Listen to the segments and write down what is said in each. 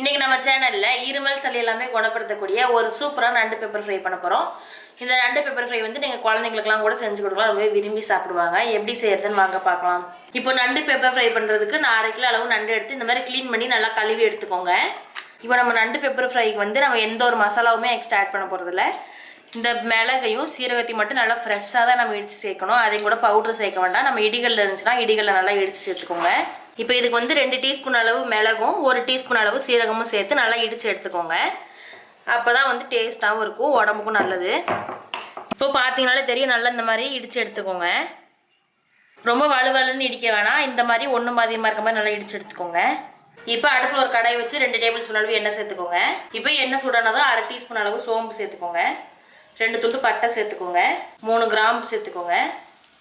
இன்றைக்கி நம்ம சேனலில் இருமல் சளி எல்லாமே குணப்படுத்தக்கூடிய ஒரு சூப்பரான நண்டு பெப்பர் ஃப்ரை பண்ண போகிறோம் இந்த நண்டு பெப்பர் ஃப்ரை வந்து நீங்கள் குழந்தைங்களுக்குலாம் கூட செஞ்சு கொடுக்கலாம். ரொம்பவே விரும்பி சாப்பிடுவாங்க. எப்படி செய்யறதுன்னு வாங்க பார்க்கலாம். இப்போ நண்டு பெப்பர் ஃப்ரை பண்ணுறதுக்கு நான் அரை கிலோ அளவு நண்டு எடுத்து இந்த மாதிரி க்ளீன் பண்ணி நல்லா கழுவி எடுத்துக்கோங்க. இப்போ நம்ம நண்டு பெப்பர் ஃப்ரைக்கு வந்து நம்ம எந்த ஒரு மசாலாவுமே எக்ஸ்ட்ரா ஆட் பண்ண போகிறதில்ல இந்த மிளகையும் சீரகத்தையும் மட்டும் நல்லா ஃப்ரெஷ்ஷாக தான் நம்ம இடித்து சேர்க்கணும். அதையும் கூட பவுடர் சேர்க்க வேண்டாம். நம்ம இடிகளில் இருந்துச்சுன்னா இடிகளில் நல்லா இடித்து சேர்த்துக்கோங்க. இப்போ இதுக்கு வந்து ரெண்டு டீஸ்பூன் அளவு மிளகும் ஒரு டீஸ்பூன் அளவு சீரகமும் சேர்த்து நல்லா இடித்து எடுத்துக்கோங்க. அப்போ தான் வந்து டேஸ்ட்டாகவும் இருக்கும் உடம்புக்கும் நல்லது. இப்போ பார்த்தீங்கனாலே தெரியும் நல்லா இந்த மாதிரி இடித்து எடுத்துக்கோங்க. ரொம்ப வலுவலுன்னு இடிக்க வேணாம் இந்த மாதிரி ஒன்றும் பாதியமாக இருக்க மாதிரி நல்லா இடித்து எடுத்துக்கோங்க. இப்போ அடுப்பில் ஒரு கடாய் வச்சு ரெண்டு டேபிள் ஸ்பூன் அளவு எண்ணெய் சேர்த்துக்கோங்க. இப்போ எண்ணெய் சூடானதும் அரை டீஸ்பூன் அளவு சோம்பு சேர்த்துக்கோங்க. ரெண்டு துண்டு பட்டை சேர்த்துக்கோங்க. மூணு கிராம்பு சேர்த்துக்கோங்க.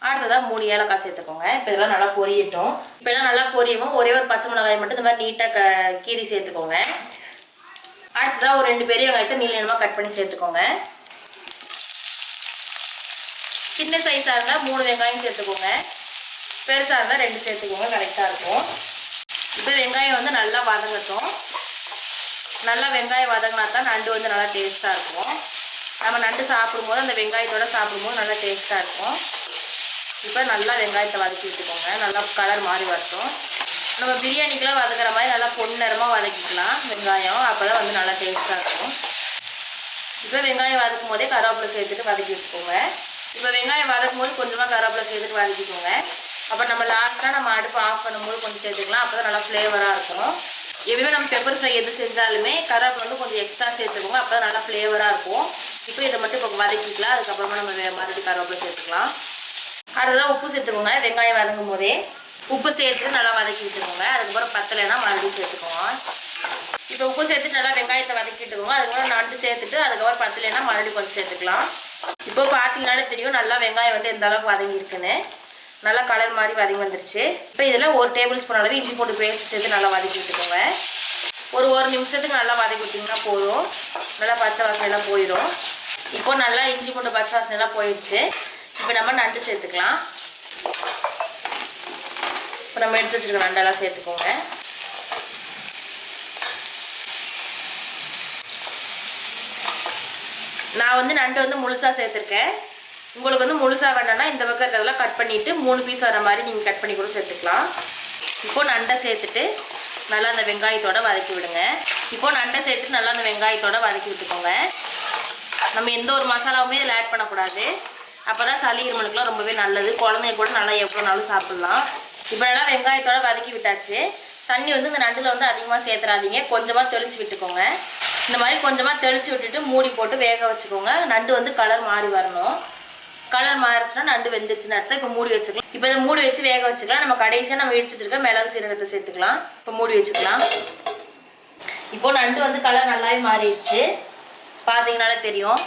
அடுத்ததாக மூணு ஏலக்காய் சேர்த்துக்கோங்க. இப்போ இதெல்லாம் நல்லா பொரியட்டும். இப்போ எல்லாம் நல்லா பொரியவும் ஒரே ஒரு பச்சை மிளகாய் மட்டும் இந்த மாதிரி நீட்டாக க கீரி சேர்த்துக்கோங்க. அடுத்ததாக ஒரு ரெண்டு பெரிய வெங்காயத்தை நீள நீளமாக கட் பண்ணி சேர்த்துக்கோங்க. சின்ன சைஸாக இருந்தால் மூணு வெங்காயம் சேர்த்துக்கோங்க. பெருசாக இருந்தால் ரெண்டு சேர்த்துக்கோங்க கரெக்டாக இருக்கும். இப்போ வெங்காயம் வந்து நல்லா வதங்கட்டும். நல்லா வெங்காயம் வதங்கினா தான் நண்டு வந்து நல்லா டேஸ்ட்டாக இருக்கும். நம்ம நண்டு சாப்பிடும்போது அந்த வெங்காயத்தோட சாப்பிடும்போது நல்லா டேஸ்ட்டாக இருக்கும். இப்போ நல்லா வெங்காயத்தை வதக்கி விட்டுக்கோங்க. நல்லா கலர் மாறி வரட்டும். நம்ம பிரியாணிக்கெலாம் வதக்குற மாதிரி நல்லா பொன்னரமாக வதக்கிக்கலாம் வெங்காயம். அப்போ தான் வந்து நல்லா டேஸ்ட்டாக இருக்கும். இப்போ வெங்காயம் வதக்கும் போதே கருவேப்பிலை சேர்த்துட்டு வதக்கி வச்சுக்கோங்க இப்போ வெங்காயம் வதக்கும் போது கொஞ்சமாக கருவேப்பிலை சேர்த்துட்டு வதக்கிக்கோங்க. அப்போ நம்ம லாஸ்ட்டாக நம்ம அடுப்பு ஆஃப் பண்ணும்போது கொஞ்சம் சேர்த்துக்கலாம். அப்போ தான் நல்லா ஃப்ளேவராக இருக்கும். எப்பயுமே நம்ம பெப்பர் ஃப்ரை எது செஞ்சாலுமே கருவேப்பிலை வந்து கொஞ்சம் எக்ஸ்ட்ரா சேர்த்துக்கோங்க. அப்போ தான் நல்லா ஃப்ளேவராக இருக்கும். இப்போ இதை மட்டும் இப்போ வதக்கிக்கலாம். அதுக்கப்புறமா நம்ம வே- மறுபடியும் கருவேப்பிலை சேர்த்துக்கலாம். அடுத்ததாக உப்பு சேர்த்துக்கோங்க. வெங்காயம் வதங்கும் போதே உப்பு சேர்த்து நல்லா வதக்கி விட்டுக்கோங்க. அதுக்கப்புறம் பத்தலைன்னா மறுபடியும் சேர்த்துக்கோங்க. இப்போ உப்பு சேர்த்து நல்லா வெங்காயத்தை வதக்கிட்டுக்கோங்க அதுக்கப்புறம் நண்டு சேர்த்துட்டு அதுக்கப்புறம் பத்தலைன்னா மறுபடியும் கொஞ்சம் சேர்த்துக்கலாம். இப்போ பார்த்தீங்கனாலே தெரியும் நல்லா வெங்காயம் வந்து எந்த அளவுக்கு வதங்கி இருக்குன்னு. நல்லா கலர் மாதிரி வதங்கி வந்துருச்சு. இப்போ இதில் ஒரு டேபிள் ஸ்பூன் அளவு இஞ்சி போட்டு பேஸ்ட் சேர்த்து நல்லா வதக்கி விட்டுக்கோங்க. ஒரு ஒரு நிமிஷத்துக்கு நல்லா வதக்கி விட்டிங்கன்னா போதும். நல்லா பச்சை வாசனை எல்லாம் போயிடும் இப்போ நல்லா இஞ்சி பூண்டு பச்சை வாசனை எல்லாம் போயிடுச்சு. இப்போ நம்ம நண்டு சேர்த்துக்கலாம். இப்போ நம்ம எடுத்து வச்சுருக்க நண்டெல்லாம் சேர்த்துக்கோங்க. நான் வந்து நண்டு வந்து முழுசாக சேர்த்துருக்கேன். உங்களுக்கு வந்து முழுசாக வேண்டாம்னா இந்த பக்கம் இருக்கிறதெல்லாம் கட் பண்ணிவிட்டு மூணு பீஸ் வர மாதிரி நீங்கள் கட் பண்ணி கூட சேர்த்துக்கலாம். இப்போது நண்டை சேர்த்துட்டு நல்லா அந்த வெங்காயத்தோட வதக்கி விடுங்க. இப்போது நண்டை சேர்த்துட்டு நல்லா அந்த வெங்காயத்தோட வதக்கி விட்டுக்கோங்க. நம்ம எந்த ஒரு மசாலாவுமே இதில் ஆட் பண்ணக்கூடாது. அப்போ தான் சளி இருமலுக்குலாம் ரொம்பவே நல்லது. குழந்தைங்க கூட நல்லா எவ்வளோ நாளும் சாப்பிட்லாம். இப்போ நல்லா வெங்காயத்தோட வதக்கி விட்டாச்சு. தண்ணி வந்து இந்த நண்டில் வந்து அதிகமாக சேர்த்துறாதீங்க. கொஞ்சமாக தெளிச்சு விட்டுக்கோங்க. இந்த மாதிரி கொஞ்சமாக தெளிச்சு விட்டுட்டு மூடி போட்டு வேக வச்சுக்கோங்க. நண்டு வந்து கலர் மாறி வரணும். கலர் மாறிச்சுன்னா நண்டு வெந்துருச்சுன்னு அர்த்தம். இப்போ மூடி வச்சுக்கலாம். இப்போ இதை மூடி வச்சு வேக வச்சுக்கலாம். நம்ம கடைசியாக நம்ம இடிச்சு வச்சிருக்க மிளகு சீரகத்தை சேர்த்துக்கலாம். இப்போ மூடி வச்சுக்கலாம். இப்போது நண்டு வந்து கலர் நல்லாவே மாறிடுச்சு. பார்த்தீங்கனாலே தெரியும்.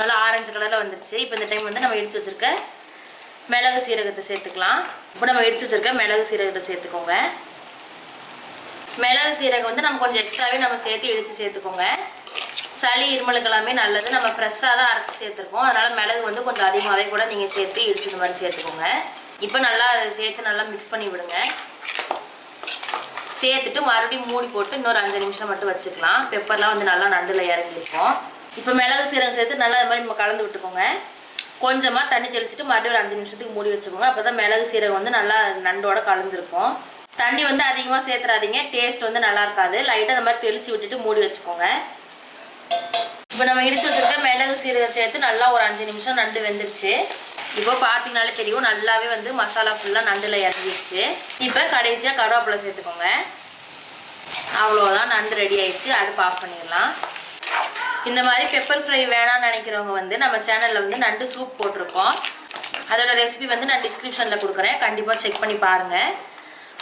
நல்லா ஆரஞ்சு கலரில் வந்துருச்சு. இப்போ இந்த டைம் வந்து நம்ம இடிச்சு வச்சிருக்க மிளகு சீரகத்தை சேர்த்துக்கலாம். இப்போ நம்ம இடிச்சு வச்சுருக்க மிளகு சீரகத்தை சேர்த்துக்கோங்க. மிளகு சீரகம் வந்து நம்ம கொஞ்சம் எக்ஸ்ட்ராவே நம்ம சேர்த்து இடித்து சேர்த்துக்கோங்க. சளி இருமலுக்கு எல்லாமே நல்லது. நம்ம ஃப்ரெஷ்ஷாக தான் அரைச்சி சேர்த்துருக்கோம். அதனால் மிளகு வந்து கொஞ்சம் அதிகமாகவே கூட நீங்கள் சேர்த்து இடிச்சு மாதிரி சேர்த்துக்கோங்க. இப்போ நல்லா அதை சேர்த்து நல்லா மிக்ஸ் பண்ணி விடுங்க. சேர்த்துட்டு மறுபடியும் மூடி போட்டு இன்னொரு அஞ்சு நிமிஷம் மட்டும் வச்சுக்கலாம். பெப்பர்லாம் வந்து நல்லா நண்டில் இறங்கியிருக்கோம். இப்போ மிளகு சீரகம் சேர்த்து நல்லா இது மாதிரி நம்ம கலந்து விட்டுக்கோங்க. கொஞ்சமாக தண்ணி தெளிச்சிட்டு மறுபடியும் ஒரு அஞ்சு நிமிஷத்துக்கு மூடி வச்சுக்கோங்க. அப்போ தான் மிளகு சீரகம் வந்து நல்லா நண்டோட கலந்துருக்கும். தண்ணி வந்து அதிகமாக சேர்த்துறாதீங்க. டேஸ்ட் வந்து நல்லா இருக்காது. லைட்டாக இந்த மாதிரி தெளித்து விட்டுட்டு மூடி வச்சுக்கோங்க. இப்போ நம்ம இடிச்சு வச்சுருக்க மிளகு சீரகம் சேர்த்து நல்லா ஒரு அஞ்சு நிமிஷம் நண்டு வெந்துருச்சு. இப்போ பார்த்தீங்கனாலே தெரியும் நல்லாவே வந்து மசாலா ஃபுல்லாக நண்டில் இறங்கிடுச்சு இப்போ கடைசியாக கருவேப்பிலை சேர்த்துக்கோங்க. அவ்வளோதான் நண்டு ரெடி ஆயிடுச்சு. அடுப்பு ஆஃப் பண்ணிடலாம். இந்த மாதிரி பெப்பர் ஃப்ரை வேணாம்னு நினைக்கிறவங்க வந்து நம்ம சேனலில் வந்து நண்டு சூப் போட்டிருக்கோம். அதோட ரெசிபி வந்து நான் டிஸ்கிரிப்ஷனில் கொடுக்குறேன். கண்டிப்பாக செக் பண்ணி பாருங்கள்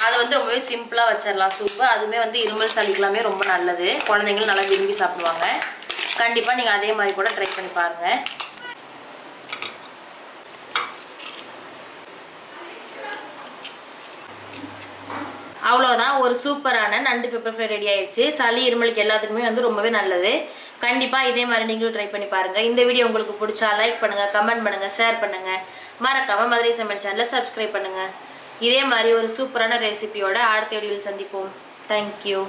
அது வந்து ரொம்பவே சிம்பிளாக வச்சிடலாம் சூப்பு அதுவுமே வந்து இருமல் சளிக்கெல்லாமே ரொம்ப நல்லது. குழந்தைங்களும் நல்லா விரும்பி சாப்பிடுவாங்க. கண்டிப்பாக நீங்கள் அதே மாதிரி கூட ட்ரை பண்ணி பாருங்கள் அவ்வளோதான் ஒரு சூப்பரான நண்டு பெப்பர் ஃப்ரை ரெடி ஆயிடுச்சு. சளி இருமலுக்கு எல்லாத்துக்குமே வந்து ரொம்பவே நல்லது. கண்டிப்பாக இதே மாதிரி நீங்களும் ட்ரை பண்ணி பாருங்கள் இந்த வீடியோ உங்களுக்கு பிடிச்சா லைக் பண்ணுங்கள் கமெண்ட் பண்ணுங்கள் ஷேர் பண்ணுங்கள் மறக்காமல் மதுரை சமையல் சேனலை சப்ஸ்கிரைப் பண்ணுங்கள் இதே மாதிரி ஒரு சூப்பரான ரெசிபியோட அடுத்த வீடியோவில் சந்திப்போம். தேங்க்யூ